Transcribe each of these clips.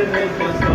ਰਸਨ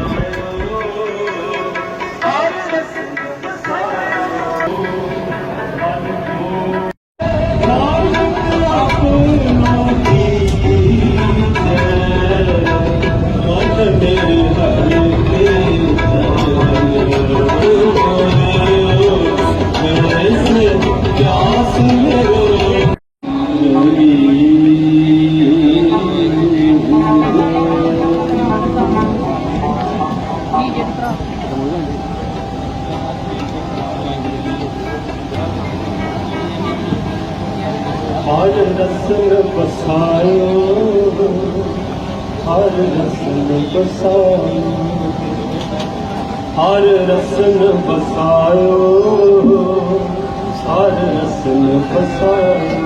ਹਰ ਰਸਨ ਬਸਾਇਓ ਹਰ ਰਸਨ ਬਸਾਇਓ ਹਰ ਰਸਨ ਬਸਾਇਓ ਹਰ ਰਸਨ ਬਸਾਇਓ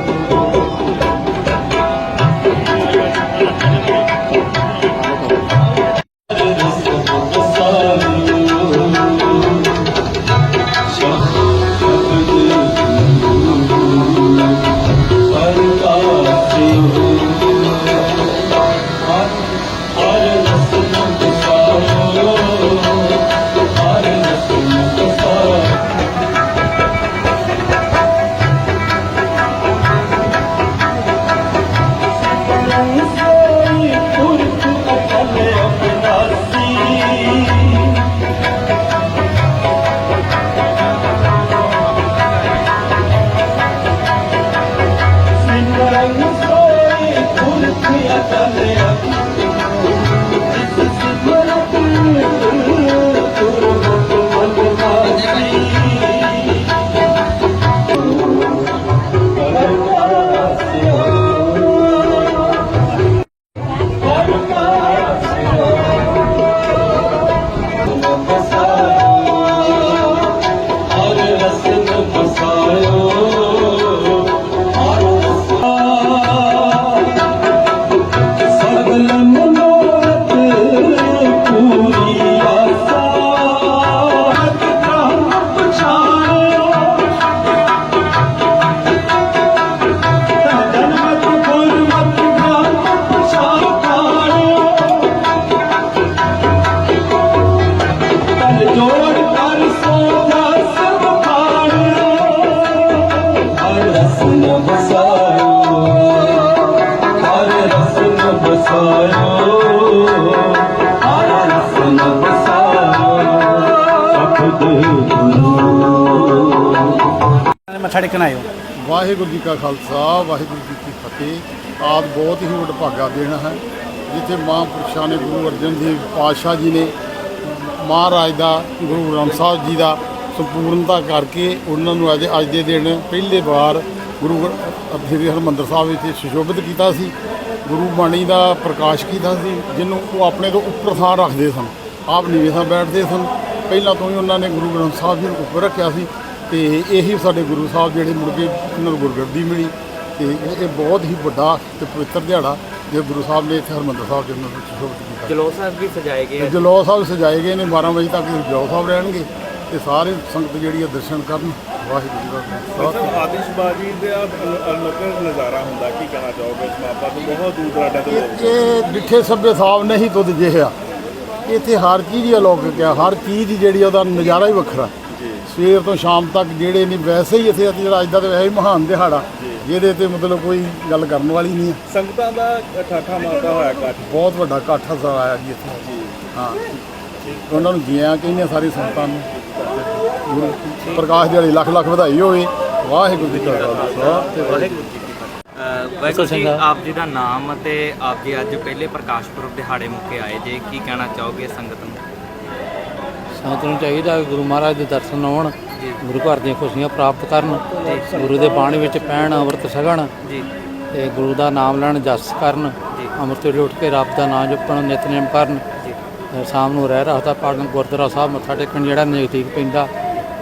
ਮੱਥਾ ਟੇਕਣ ਆਇਓ ਵਾਹਿਗੁਰੂ ਜੀ ਕਾ ਖਾਲਸਾ, ਵਾਹਿਗੁਰੂ ਜੀ ਕੀ ਫਤਿਹ। ਆਦ ਬਹੁਤ ਹੀ ਵਡਭਾਗਾ ਦਿਨ ਹੈ, ਜਿੱਥੇ ਮਹਾਂਪੁਰਸ਼ਾਂ ਨੇ ਗੁਰੂ ਅਰਜਨ ਦੇਵ ਪਾਤਸ਼ਾਹ ਜੀ ਨੇ, ਮਹਾਰਾਜ ਦਾ, ਗੁਰੂ ਗ੍ਰੰਥ ਸਾਹਿਬ ਜੀ ਦਾ ਸੰਪੂਰਨਤਾ ਕਰਕੇ ਉਹਨਾਂ ਨੂੰ ਅੱਜ ਅੱਜ ਦੇ ਦਿਨ ਪਹਿਲੇ ਵਾਰ ਗੁਰੂ ਸ੍ਰੀ ਹਰਿਮੰਦਰ ਸਾਹਿਬ ਵਿੱਚ ਸੁਸ਼ੋਭਿਤ ਕੀਤਾ ਸੀ। ਗੁਰੂ ਬਾਣੀ ਦਾ ਪ੍ਰਕਾਸ਼ ਕੀਤਾ ਸੀ, ਜਿਹਨੂੰ ਉਹ ਆਪਣੇ ਤੋਂ ਉੱਪਰ ਥਾਂ ਰੱਖਦੇ ਸਨ। ਆਪ ਨੀਵੇਂ ਥਾਂ ਬੈਠਦੇ ਸਨ। ਪਹਿਲਾਂ ਤੋਂ ਹੀ ਉਹਨਾਂ ਨੇ ਗੁਰੂ ਗ੍ਰੰਥ ਸਾਹਿਬ ਜੀ ਨੂੰ ਉੱਪਰ ਰੱਖਿਆ ਸੀ ਤੇ ਇਹੀ ਸਾਡੇ ਗੁਰੂ ਸਾਹਿਬ ਜਿਹੜੇ ਮੁੜ ਕੇ ਉਹਨਾਂ ਨੂੰ ਗੁਰਗੱਦੀ ਮਿਲੀ ਤੇ ਇਹ ਬਹੁਤ ਹੀ ਵੱਡਾ ਤੇ ਪਵਿੱਤਰ ਦਿਹਾੜਾ ਜੇ ਗੁਰੂ ਸਾਹਿਬ ਨੇ ਇੱਥੇ ਹਰਿਮੰਦਰ ਸਾਹਿਬ ਜੀ ਨੂੰ ਸੁਸ਼ੋਭਿਤ ਕੀਤਾ। ਜਲੌ ਸਾਹਿਬ ਵੀ ਸਜਾਏ ਗਏ ਆ। ਜਲੌ ਸਾਹਿਬ ਸਜਾਏ ਗਏ ਨੇ 12 ਵਜੇ ਤੱਕ ਜਲੌ ਸਾਹਿਬ ਰਹਿਣਗੇ ਤੇ ਸਾਰੇ ਸੰਗਤ ਜਿਹੜੀ ਆ ਦਰਸ਼ਨ ਕਰਨ ਵਾਹਿਗੁਰੂ ਜੀ ਦਾ ਸਰ ਆਤਿਸ਼ਬਾਜ਼ੀ ਦਾ ਅਲੱਗ ਨਜ਼ਾਰਾ ਹੁੰਦਾ ਕੀ ਕਹਿਣਾ ਚਾਹੋਗੇ ਇਸ ਮਾਪਾ ਤੋਂ? ਬਹੁਤ ਦੂਰ ਦਰਾਡੇ ਤੋਂ ਇਹ ਡਿੱਠੇ ਸਭੇ ਸਾਹਿਬ ਨਹੀਂ ਤੁਧ ਜਿਹਾ ਇੱਥੇ ਹਰ ਚੀਜ਼ ਹੀ ਅਲੌਕਿਕ ਆ ਹਰ ਚੀਜ਼ ਹੀ ਜਿਹੜੀ ਉਹਦਾ ਨਜ਼ਾਰਾ ਹੀ ਵੱਖਰਾ। ਸਵੇਰ ਤੋਂ ਸ਼ਾਮ ਤੱਕ ਜਿਹੜੇ ਨਹੀਂ ਵੈਸੇ ਹੀ ਇੱਥੇ ਜਿਹੜਾ ਅੱਜ ਦਾ ਤਾਂ ਵੈਸੇ ਹੀ ਮਹਾਨ ਦਿਹਾੜਾ ਜਿਹਦੇ ਤੇ ਮਤਲਬ ਕੋਈ ਗੱਲ ਕਰਨ ਵਾਲੀ ਨਹੀਂ ਹੈ ਸੰਗਤਾਂ ਦਾ ਠਾਠਾ ਮਾਰਦਾ ਹੋਇਆ ਇਕੱਠ। ਬਹੁਤ ਵੱਡਾ ਇਕੱਠ ਹਜ਼ਰ ਆਇਆ ਜੀ ਇੱਥੇ। ਹਾਂ। ਉਹਨਾਂ ਨੂੰ ਜੀਆਂ ਕਹਿੰਦੇ ਹਾਂ ਸਾਰੀ ਸੰਗਤਾਂ ਨੂੰ। ਗੁਰੂ ਪ੍ਰਕਾਸ਼ ਦਿਹਾੜੀ ਲੱਖ ਲੱਖ ਵਧਾਈ ਹੋਵੇ। ਵਾਹਿਗੁਰੂ ਜੀ ਕਾ ਖਾਲਸਾ। ਤੇ ਵਾਹਿਗੁਰੂ ਜੀ ਵਾਹਿਗੁਰੂ ਜੀ ਆਪ ਜੀ ਦਾ ਨਾਮ ਅਤੇ ਆਪ ਜੀ ਅੱਜ ਪਹਿਲੇ ਪ੍ਰਕਾਸ਼ ਪੁਰਬ ਦਿਹਾੜੇ ਮੌਕੇ ਆਏ ਜੇ ਕੀ ਕਹਿਣਾ ਚਾਹੋਗੇ ਸੰਗਤ ਨੂੰ? ਸੰਗਤ ਨੂੰ ਚਾਹੀਦਾ ਗੁਰੂ ਮਹਾਰਾਜ ਦੇ ਦਰਸ਼ਨ ਆਉਣ ਗੁਰੂ ਘਰ ਦੀਆਂ ਖੁਸ਼ੀਆਂ ਪ੍ਰਾਪਤ ਕਰਨ ਗੁਰੂ ਦੇ ਬਾਣੀ ਵਿੱਚ ਪੈਣ ਅੰਮ੍ਰਿਤ ਛਕਣ ਜੀ। ਤੇ ਗੁਰੂ ਦਾ ਨਾਮ ਲੈਣ ਜਸ ਕਰਨ। ਅੰਮ੍ਰਿਤ ਵੇਲੇ ਉੱਠ ਕੇ ਰੱਬ ਦਾ ਨਾਮ ਜਪਣ ਨਿਤਨੇਮ ਕਰਨ ਸ਼ਾਮ ਨੂੰ ਰਹਿ ਰਹਾ ਪਾਠਨ ਗੁਰਦੁਆਰਾ ਸਾਹਿਬ ਮੱਥਾ ਟੇਕਣ ਜਿਹੜਾ ਨਜ਼ਦੀਕ ਪੈਂਦਾ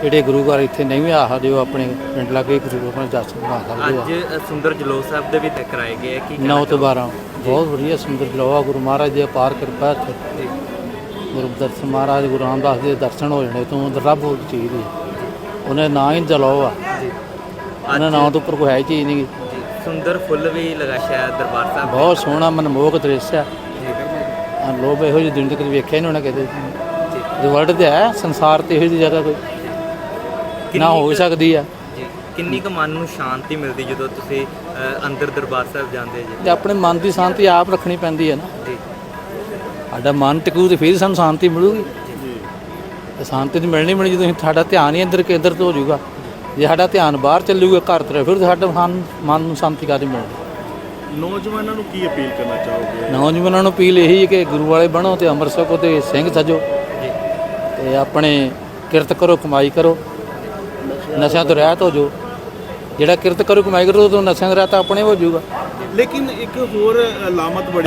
ਜਿਹੜੇ ਗੁਰੂ ਘਰ ਇੱਥੇ ਨਹੀਂ ਆ ਸਕਦੇ ਉਹ ਆਪਣੇ ਪਿੰਡ ਲਾਗੇ ਗੁਰੂ ਘਰ ਜਸ ਬਣਾ ਸਕਦੇ ਅੱਜ ਆ ਅ, ਸੁੰਦਰ ਜਲੌ ਸਾਹਿਬ ਦੇ ਵੀ ਤੇ ਕਰਾਏ ਗਏ ਆ ਕੀ ਕਹਿਣਾ 9 ਤੋਂ 12 ਬਹੁਤ ਵਧੀਆ ਸੁੰਦਰ ਜਲੋਆ ਗੁਰੂ ਮਹਾਰਾਜ ਦੀ ਅਪਾਰ ਕਿਰਪਾ ਇੱਥੇ। ਜੀ। ਗੁਰੂ ਦਰਸ਼ਨ ਮਹਾਰਾਜ ਗੁਰੂ ਰਾਮਦਾਸ ਦੇ ਦਰਸ਼ਨ ਹੋ ਜਾਣੇ ਤੋਂ ਰੱਬ ਹੋਰ ਚੀਜ਼ ਦੀ। ਉਹਨੇ ਨਾਂ ਹੀ ਜਲਾਓ ਆ। ਜੀ। ਉਹਨਾਂ ਨਾਂ ਤੋਂ ਉੱਪਰ ਕੋਈ ਹੈ ਹੀ ਚੀਜ਼ ਨਹੀਂ। ਜੀ ਸੁੰਦਰ ਫੁੱਲ ਵੀ ਲਗਾ ਸ਼ਾਇਦ ਦਰਬਾਰ ਸਾਹਿਬ। ਦੇ। ਬਹੁਤ ਸੋਹਣਾ ਮਨਮੋਹਕ ਦ੍ਰਿਸ਼ ਆ। ਜੀ। ਆ ਲੋਭ ਇਹੋ ਜਿਹੀ ਦੁਨੀਆ ਤੇ ਕਦੇ ਵੇਖਿਆ ਨਹੀਂ ਹੋਣਾ ਕਿਤੇ ਵਰਲਡ ਤੇ ਹੈ ਸੰਸਾਰ ਤੇ ਇਹੋ ਜਿਹੀ ਜਗ੍ਹਾ ਕੋਈ। ਨਾ ਹੋ ਕੁ- ਸਕਦੀ ਆ। ਜੀ ਕਿੰਨੀ ਕੁ ਮਨ ਨੂੰ ਸ਼ਾਂਤੀ ਮਿਲਦੀ ਜਦੋਂ ਤੁਸੀਂ ਅ, ਅੰਦਰ ਦਰਬਾਰ ਸਾਹਿਬ ਜਾਂਦੇ ਜੀ? ਤੇ ਆਪਣੇ ਮਨ ਦੀ ਸ਼ਾਂਤੀ ਆਪ ਰੱਖਣੀ ਪੈਂਦੀ ਹੈ ਨਾ। ਜੀ। ਸਾਡਾ ਮਨ ਟਿਕੂ ਤੇ ਫਿਰ ਸਾਨੂੰ ਸ਼ਾਂਤੀ ਮਿਲੂਗੀ। ਤੇ ਸ਼ਾਂਤੀ ਤੇ ਮਿਲਣੀ ਮਿਲਣੀ ਜਦੋਂ ਅਸੀਂ- ਸਾਡਾ ਧਿਆਨ ਹੀ ਅੰਦਰ ਕੇਂਦਰਿਤ ਹੋ ਜਾਊਗਾ। ਜੇ ਸਾਡਾ ਧਿਆਨ ਬਾਹਰ ਚੱਲੂਗਾ ਘਰ ਤਰਫ ਫਿਰ ਸਾਡਾ ਮਨ ਮਨ ਨੂੰ ਸ਼ਾਂਤੀ ਕਾਦੀ ਮਿਲਣੀ? ਨੌਜਵਾਨਾਂ ਨੂੰ ਕੀ ਅਪੀਲ ਕਰਨਾ ਚਾਹੋਗੇ? ਨੌਜਵਾਨਾਂ ਨੂੰ ਅਪੀਲ ਇਹੀ ਹੈ ਕਿ ਗੁਰੂ ਵਾਲੇ ਬਣੋ ਤੇ ਅੰਮ੍ਰਿਤ ਛਕੋ ਤੇ ਸਿੰਘ ਸਜੋ। ਜੀ। ਤੇ ਆਪਣੇ ਕਿਰਤ ਕਰੋ ਕਮਾਈ ਕਰੋ। ਨਸ਼ਿਆਂ ਤੋਂ ਰਹਿਤ ਹੋ ਜਾਓ। ਜਿਹੜਾ ਕਿਰਤ ਕਰੋ ਕਮਾਈ ਕਰੋ ਤਾਂ ਨਸ਼ਿਆਂ ਤੋਂ ਰਹਿਤ ਆਪਣੇ ਹੋ ਜਾਊਗਾ। ਲੇਕਿਨ ਇੱਕ ਹੋਰ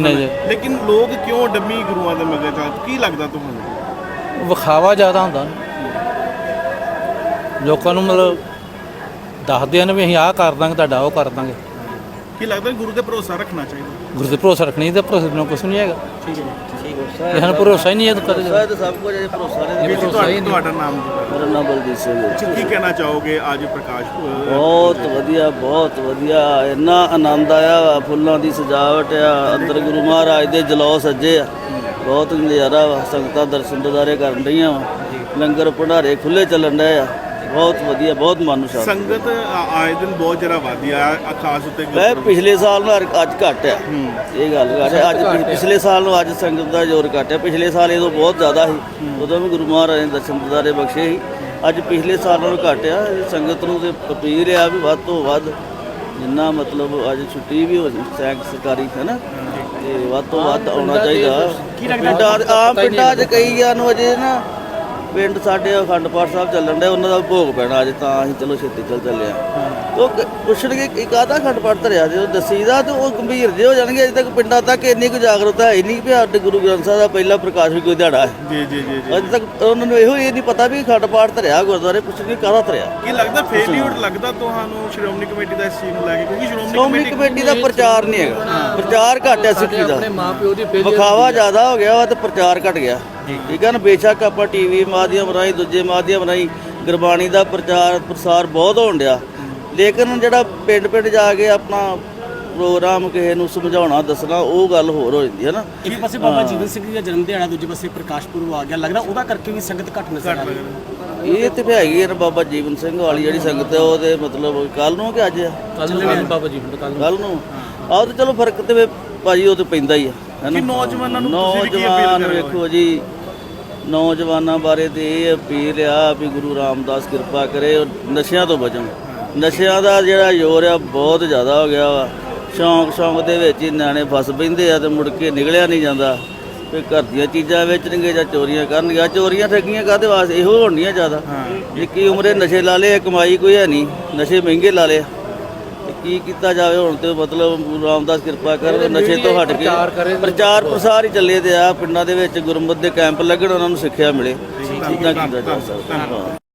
ਨਹੀਂ ਜੀ। ਹੈ। ਲੇਕਿਨ ਲੋਕ ਕਿਉਂ ਡੰਮੀ ਗੁਰੂਆਂ ਦੇ ਮਗਰ ਚੱਲ ਕੀ ਲੱਗਦਾ ਤੁਹਾਨੂੰ? ਵਿਖਾਵਾ ਜ਼ਿਆਦਾ ਹੁੰਦਾ। ਲੋਕਾਂ ਨੂੰ ਮਤਲਬ ਦੱਸਦੇ ਨੇ ਵੀ ਅਸੀਂ ਆਹ ਕਰ ਦਾਂਗੇ ਤੁਹਾਡਾ ਉਹ ਕਰ ਦਾਂਗੇ। ਕੀ ਲੱਗਦਾ ਗੁਰੂ ਤੇ ਭਰੋਸਾ ਰੱਖਣਾ ਚਾਹੀਦਾ? ਗੁਰੂ ਤੇ ਭਰੋਸਾ ਰੱਖਣੀ ਤੇ ਭਰੋਸੇ ਨੂੰ ਕੁਝ ਨਹੀਂ ਹੈਗਾ। ਠੀਕ ਹੈ ਇਹ ਸਾਨੂੰ ਭਰੋਸਾ ਹੀ ਨਹੀਂ ਹੈ ਤਾਂ ਕਦੇ। ਤਾਂ ਸਭ ਕੁਝ ਇਹ ਭਰੋਸਾ ਨਹੀਂ ਹੀ ਨਹੀਂ। ਤੁਹਾਡਾ ਨਾਮ ਮੇਰਾ ਨਾਮ ਬਲਜੀਤ ਸਿੰਘ ਹੈ। ਕੀ ਕਹਿਣਾ ਚਾਹੋਗੇ ਅੱਜ ਪ੍ਰਕਾਸ਼? ਬਹੁਤ ਵਧੀਆ ਬਹੁਤ ਵਧੀਆ। ਇੰਨਾ ਆਨੰਦ ਆਇਆ ਵਾ ਫੁੱਲਾਂ ਦੀ ਸਜਾਵਟ ਆ। ਅੰਦਰ ਗੁਰੂ ਮਹਾਰਾਜ ਦੇ ਜਲੌ ਸੱਜੇ ਆ। ਬਹੁਤ ਨਜ਼ਾਰਾ ਵਾ ਸੰਗਤਾਂ ਦਰਸ਼ਨ ਦਿਦਾਰੇ ਕਰਨ ਰਹੀਆਂ ਵਾ। ਲੰਗਰ ਭੰਡਾਰੇ ਖੁੱਲੇ ਚੱਲਣ ਡਏ ਆ। ਬਹੁਤ ਵਧੀਆ ਬਹੁਤ ਮਨ ਨੂੰ ਸ਼ਾਂਤੀ ਸੰਗਤ ਆ- ਆਏ ਦਿਨ ਬਹੁਤ ਜਰਾ ਵਾਦੀ ਆ ਆ ਖਾਸ ਉੱਤੇ ਮੈਂ ਪਿਛਲੇ ਸਾਲ ਨਾਲ ਅੱਜ ਘੱਟ ਆ। ਇਹ ਗੱਲ ਘੱਟ ਆ। ਅੱਜ ਪਿਛਲੇ ਸਾਲ ਨੂੰ ਅੱਜ ਸੰਗਤ ਦਾ ਜ਼ੋਰ ਘੱਟ ਆ। ਪਿਛਲੇ ਸਾਲ ਇਹ ਬਹੁਤ ਜ਼ਿਆਦਾ ਸੀ। ਉਦੋਂ ਵੀ ਗੁਰੂ ਮਹਾਰਾਜ ਨੇ ਦਰਸ਼ਨ ਦਿਦਾਰੇ ਬਖਸ਼ੇ ਸੀ। ਅੱਜ ਪਿਛਲੇ ਸਾਲ ਨਾਲੋਂ ਘੱਟ ਆ। ਇਹ ਸੰਗਤ ਨੂੰ ਤੇ ਅਪੀਲ ਆ ਵੀ ਵੱਧ ਤੋਂ ਵੱਧ ਜਿੰਨਾ ਮਤਲਬ ਅੱਜ ਛੁੱਟੀ ਵੀ ਹੋ ਸੈਂਕ ਸਰਕਾਰੀ ਹੈ ਨਾ ਤੇ ਵੱਧ ਤੋਂ ਵੱਧ ਆਉਣਾ ਚਾਹੀਦਾ। ਪਿੰਡਾਂ ਆਮ ਪਿੰਡਾਂ 'ਚ ਕਈਆਂ ਨੂੰ ਅਜੇ ਨਾ ਪਿੰਡ ਸਾਡੇ ਅਖੰਡ ਪਾਠ ਸਾਹਿਬ ਚੱਲਣ ਡਿਆ ਉਹਨਾਂ ਦਾ ਭੋਗ ਪੈਣਾ ਅੱਜ ਤਾਂ ਅਸੀਂ ਚਲੋ ਛੇਤੀ ਚੱਲ ਚੱਲੇ ਆ ਉਹ ਕ- ਪੁੱਛਣਗੇ ਕਿ ਕਾਹਦਾ ਅਖੰਡ ਪਾਠ ਧਰਿਆ ਜੇ ਉਹ ਦੱਸੀਦਾ ਤੇ ਉਹ ਗੰਭੀਰ ਜੇ ਹੋ ਜਾਣਗੇ ਅਜੇ ਤੱਕ ਪਿੰਡਾਂ ਤੱਕ ਇੰਨੀ ਕੁ ਜਾਗਰੂਕਤਾ ਹੈ ਨਹੀਂ ਵੀ ਸਾਡੇ ਗੁਰੂ ਗ੍ਰੰਥ ਸਾਹਿਬ ਦਾ ਪਹਿਲਾ ਪ੍ਰਕਾਸ਼ ਵੀ ਕੋਈ ਦਿਹਾੜਾ ਹੈ। ਜੀ ਜੀ ਜੀ ਜੀ। ਅਜੇ ਤੱਕ ਉਹਨਾਂ ਨੂੰ ਇਹੋ ਇਹ ਨਹੀਂ ਪਤਾ ਵੀ ਅਖੰਡ ਪਾਠ ਧਰਿਆ ਗੁਰਦੁਆਰੇ ਪੁੱਛਣਗੇ ਕਾਹਦਾ ਧਰਿਆ। ਕੀ ਲੱਗਦਾ ਫੇਲਿਊਰ ਲੱਗਦਾ ਤੁਹਾਨੂੰ ਸ਼੍ਰੋਮਣੀ ਕਮੇਟੀ ਦਾ ਇਸ ਚੀਜ਼ ਨੂੰ ਲੈ ਕੇ? ਕਿਉਂਕਿ ਸ਼੍ਰੋਮਣੀ ਕਮੇਟੀ ਦਾ ਪ੍ਰਚਾਰ ਨਹੀਂ ਹੈਗਾ। ਪ੍ਰਚਾਰ ਘੱਟ ਹੈ ਸਿੱਖੀ ਦਾ। ਆਪਣੇ ਮਾਪਿਓ ਦੀ ਵਿਖਾਵਾ ਜ਼ਿਆਦਾ ਹੋ ਗਿਆ ਵਾ ਤੇ ਪ੍ਰਚਾਰ ਘਟ ਗਿਆ। ਠੀਕ ਹੈ ਨਾ ਬੇਸ਼ੱਕ ਆਪਾਂ ਟੀਵੀ ਮਾਧਿਅਮ ਰਾਹੀਂ ਦੂਜੇ ਮਾਧਿਅਮ ਰਾਹੀਂ ਗੁਰਬਾਣੀ ਦਾ ਪ੍ਰਚਾਰ ਪ੍ਰਸਾਰ ਬਹੁਤ ਹੋਣ ਡਿਆ। ਲੇਕਿਨ ਜਿਹੜਾ ਪਿੰਡ ਪਿੰਡ ਜਾ ਕੇ ਆਪਣਾ ਪ੍ਰੋਗਰਾਮ ਕਿਸੇ ਨੂੰ ਸਮਝਾਉਣਾ ਦੱਸਣਾ ਉਹ ਗੱਲ ਹੋਰ ਹੋ ਜਾਂਦੀ ਹੈ ਨਾ। ਇੱਕ ਪਾਸੇ ਬਾਬਾ ਜੀਵਨ ਸਿੰਘ ਜੀ ਦਾ ਜਨਮ ਦਿਹਾੜਾ ਦੂਜੇ ਪਾਸੇ ਪ੍ਰਕਾਸ਼ ਪੁਰਬ ਆ ਗਿਆ। ਲੱਗਦਾ ਉਹਦਾ ਕਰਕੇ ਵੀ ਸੰਗਤ ਘੱਟ ਨਜ਼ਰ ਆ ਰਹੀ ਹੈ। ਇਹ ਤੇ ਫਿਰ ਹੈਗੀ ਹੈ ਨਾ ਬਾਬਾ ਜੀਵਨ ਸਿੰਘ ਵਾਲੀ ਜਿਹੜੀ ਸੰਗਤ ਹੈ ਉਹਦੇ ਮਤਲਬ ਕੱਲ ਨੂੰ ਕਿ ਅੱਜ ਆ? ਕੱਲ ਨੂੰ ਬਾਬਾ ਜੀ ਕੱਲ ਨੂੰ। ਕੱਲ ਨੂੰ। ਆਹ ਤੇ ਚਲੋ ਫ਼ਰਕ ਤੇ ਭਾਜੀ ਉਹ ਤੇ ਪੈਂਦਾ ਹੀ ਆ ਹੈ ਕਿ ਨਾ ਨੌਜਵਾਨਾਂ ਨੂੰ ਤੁਸੀਂ ਵੀ ਕੀ ਅਪੀਲ? ਵੇਖੋ ਜੀ ਨੌਜਵਾਨਾਂ ਬਾਰੇ ਤੇ ਇਹ ਅਪੀਲ ਆ ਵੀ ਗੁਰੂ ਰਾਮਦਾਸ ਕਿਰਪਾ ਕਰੇ ਨਸ਼ਿਆਂ ਤੋਂ ਬਚਣ। ਨਸ਼ਿਆਂ ਦਾ ਜਿਹੜਾ ਜ਼ੋਰ ਆ ਬਹੁਤ ਜ਼ਿਆਦਾ ਹੋ ਗਿਆ ਵਾ। ਸ਼ੌਂਕ ਸ਼ੌਂਕ ਦੇ ਵਿੱਚ ਹੀ ਨਿਆਣੇ ਫਸ ਪੈਂਦੇ ਆ ਤੇ ਮੁੜ ਕੇ ਨਿਕਲਿਆ ਨਹੀਂ ਜਾਂਦਾ। ਤੇ ਘਰ ਦੀਆਂ ਚੀਜ਼ਾਂ ਵੇਚਣਗੇ ਜਾਂ ਚੋਰੀਆਂ ਕਰਨਗੇ ਚੋਰੀਆਂ ਠੱਗੀਆਂ ਕਾਹਦੇ ਵਾਸਤੇ? ਇਹੋ ਹੋਣੀਆਂ ਜ਼ਿਆਦਾ। ਇੱਕੀ ਉਮਰੇ ਨਸ਼ੇ ਲਾ ਲਏ ਕਮਾਈ ਕੋਈ ਹੈ ਨਹੀਂ। ਨਸ਼ੇ ਮਹਿੰਗੇ ਲਾ ਲਏ। ਕੀ ਕੀਤਾ ਜਾਵੇ ਹੁਣ ਤੇ ਮਤਲਬ ਗੁਰੂ ਰਾਮਦਾਸ ਕਿਰਪਾ ਕਰ ਨਸ਼ੇ ਤੋਂ ਹਟ ਕੇ ਪ੍ਰਚਾਰ ਪ੍ਰਸਾਰ ਹੀ ਚੱਲੇ ਤੇ ਆ ਪਿੰਡਾਂ ਦੇ ਵਿੱਚ ਗੁਰਮਤਿ ਦੇ ਕੈਂਪ ਲੱਗਣ ਉਹਨਾਂ ਨੂੰ ਸਿੱਖਿਆ ਮਿਲੇ। ਇਦਾਂ ਕੀਤਾ ਜਾ ਸਕਦਾ।